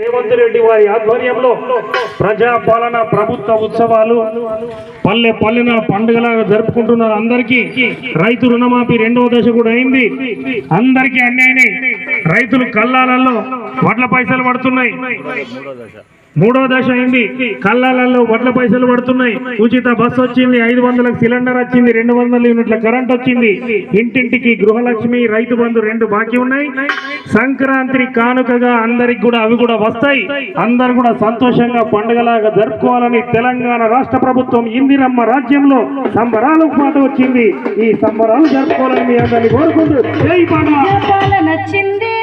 రేవంత్ రెడ్డి వారి ఆధ్వర్యంలో ప్రజాపాలన ప్రభుత్వ ఉత్సవాలు పల్లె పల్లెన పండుగలాగా జరుపుకుంటున్నారు అందరికీ. రైతు రుణమాఫీ రెండవ దశ కూడా అయింది. అందరికీ అన్ని రైతులు కల్లాలలో వడ్ల పైసలు పడుతున్నాయి. మూడో దశ అయింది. కళ్ళాలలో వడ్ల పైసలు పడుతున్నాయి. ఉచిత బస్సు వచ్చింది ఐదు వందలకు సిలిండర్ వచ్చింది రెండు వందల యూనిట్ల కరెంట్ వచ్చింది. ఇంటింటికి గృహలక్ష్మి రైతు బంధు రెండు బాకీ ఉన్నాయి. సంక్రాంతి కానుకగా అందరికి కూడా అవి కూడా వస్తాయి. అందరు కూడా సంతోషంగా పండుగలాగా జరుపుకోవాలని తెలంగాణ రాష్ట్ర ప్రభుత్వం ఇందిరమ్మ రాజ్యంలో సంబరాలకు మాట వచ్చింది. ఈ సంబరాలు జరుపుకోవాలని మీ అందరినీ కోరుకుంటూ నచ్చింది.